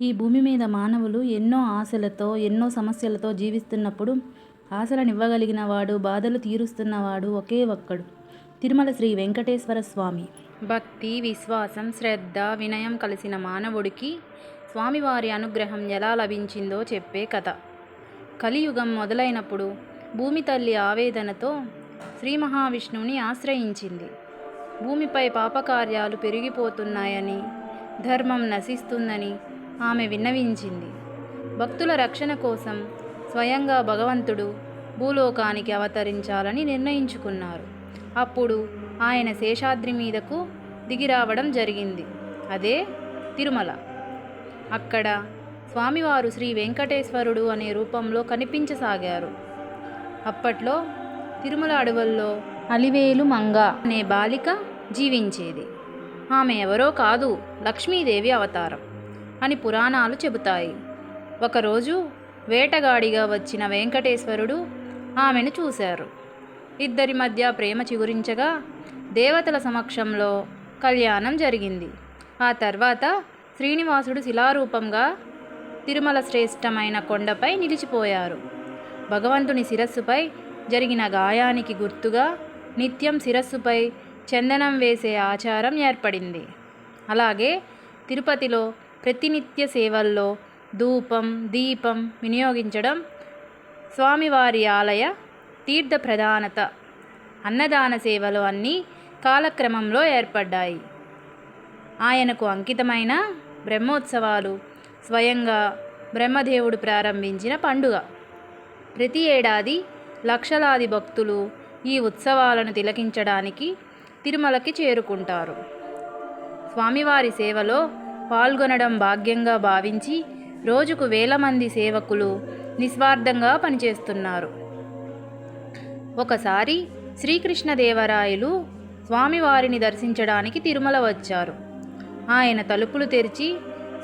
ఈ భూమి మీద మానవులు ఎన్నో ఆశలతో ఎన్నో సమస్యలతో జీవిస్తున్నప్పుడు ఆశలనివ్వగలిగిన వాడు బాధలు తీరుస్తున్నవాడు ఒకే ఒక్కడు. తిరుమల శ్రీ వెంకటేశ్వర స్వామి. భక్తి విశ్వాసం శ్రద్ధ వినయం కలిసిన మానవుడికి స్వామివారి అనుగ్రహం ఎలా లభించిందో చెప్పే కథ. కలియుగం మొదలైనప్పుడు భూమి తల్లి ఆవేదనతో శ్రీ మహావిష్ణువుని ఆశ్రయించింది. భూమిపై పాపకార్యాలు పెరిగిపోతున్నాయని ధర్మం నశిస్తుందని ఆమె విన్నవించింది. భక్తుల రక్షణ కోసం స్వయంగా భగవంతుడు భూలోకానికి అవతరించాలని నిర్ణయించుకున్నారు. అప్పుడు ఆయన శేషాద్రి మీదకు దిగిరావడం జరిగింది. అదే తిరుమల. అక్కడ స్వామివారు శ్రీ వెంకటేశ్వరుడు అనే రూపంలో కనిపించసాగారు. అప్పట్లో తిరుమల అడవుల్లో అలివేలు మంగ అనే బాలిక జీవించేది. ఆమె ఎవరో కాదు లక్ష్మీదేవి అవతారం. అని పురాణాలు చెబుతాయి. ఒకరోజు వేటగాడిగా వచ్చిన వెంకటేశ్వరుడు ఆమెను చూశారు. ఇద్దరి మధ్య ప్రేమ చిగురించగా దేవతల సమక్షంలో కళ్యాణం జరిగింది. ఆ తర్వాత శ్రీనివాసుడు శిలారూపంగా తిరుమల శ్రేష్టమైన కొండపై నిలిచిపోయారు. భగవంతుని శిరస్సుపై జరిగిన గాయానికి గుర్తుగా నిత్యం శిరస్సుపై చందనం వేసే ఆచారం ఏర్పడింది. అలాగే తిరుపతిలో ప్రతినిత్య సేవల్లో ధూపం దీపం వినియోగించడం స్వామివారి ఆలయ తీర్థ ప్రధానత అన్నదాన సేవలు అన్నీ కాలక్రమంలో ఏర్పడ్డాయి. ఆయనకు అంకితమైన బ్రహ్మోత్సవాలు స్వయంగా బ్రహ్మదేవుడు ప్రారంభించిన పండుగ. ప్రతి ఏడాది లక్షలాది భక్తులు ఈ ఉత్సవాలను తిలకించడానికి తిరుమలకి చేరుకుంటారు. స్వామివారి సేవలో పాల్గొనడం భాగ్యంగా భావించి రోజుకు వేల మంది సేవకులు నిస్వార్థంగా పనిచేస్తున్నారు. ఒకసారి శ్రీకృష్ణదేవరాయలు స్వామివారిని దర్శించడానికి తిరుమల వచ్చారు. ఆయన తలుపులు తెరిచి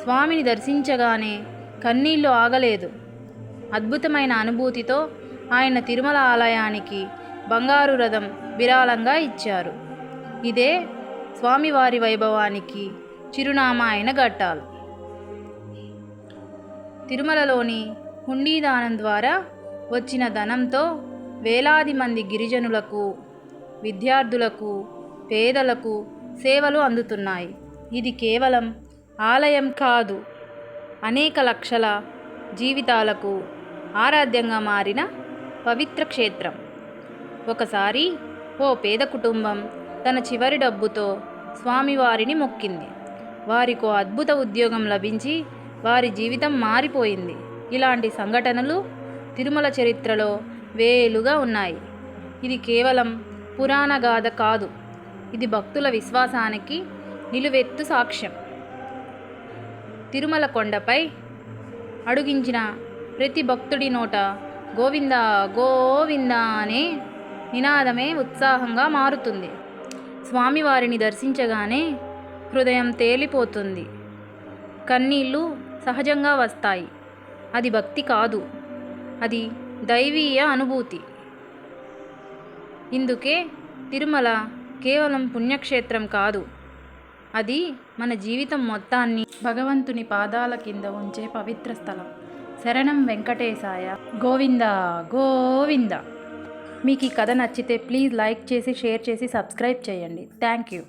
స్వామిని దర్శించగానే కన్నీళ్ళు ఆగలేదు. అద్భుతమైన అనుభూతితో ఆయన తిరుమల ఆలయానికి బంగారు రథం విరాళంగా ఇచ్చారు. ఇదే స్వామివారి వైభవానికి చిరునామా అయిన ఘట్టాలు. తిరుమలలోని హుండీదానం ద్వారా వచ్చిన ధనంతో వేలాది మంది గిరిజనులకు విద్యార్థులకు పేదలకు సేవలు అందుతున్నాయి. ఇది కేవలం ఆలయం కాదు అనేక లక్షల జీవితాలకు ఆరాధ్యంగా మారిన పవిత్ర క్షేత్రం. ఒకసారి ఓ పేద కుటుంబం తన చివరి డబ్బుతో స్వామివారిని మొక్కింది. వారికో అద్భుత ఉద్యోగం లభించి వారి జీవితం మారిపోయింది. ఇలాంటి సంఘటనలు తిరుమల చరిత్రలో వేలుగా ఉన్నాయి. ఇది కేవలం పురాణ గాథ కాదు ఇది భక్తుల విశ్వాసానికి నిలువెత్తు సాక్ష్యం. తిరుమల కొండపై అడుగించిన ప్రతి భక్తుడి నోట గోవింద గోవింద అనే నినాదమే ఉత్సాహంగా మారుతుంది. స్వామివారిని దర్శించగానే హృదయం తేలిపోతుంది. కన్నీళ్ళు సహజంగా వస్తాయి. అది భక్తి కాదు. అది దైవీయ అనుభూతి. ఇందుకే తిరుమల కేవలం పుణ్యక్షేత్రం కాదు. అది మన జీవితం మొత్తాన్ని భగవంతుని పాదాల కింద ఉంచే పవిత్ర స్థలం. శరణం వెంకటేశాయ. గోవింద గోవింద. మీకు ఈ కథ నచ్చితే ప్లీజ్ లైక్ చేసి షేర్ చేసి సబ్స్క్రైబ్ చేయండి. Thank you.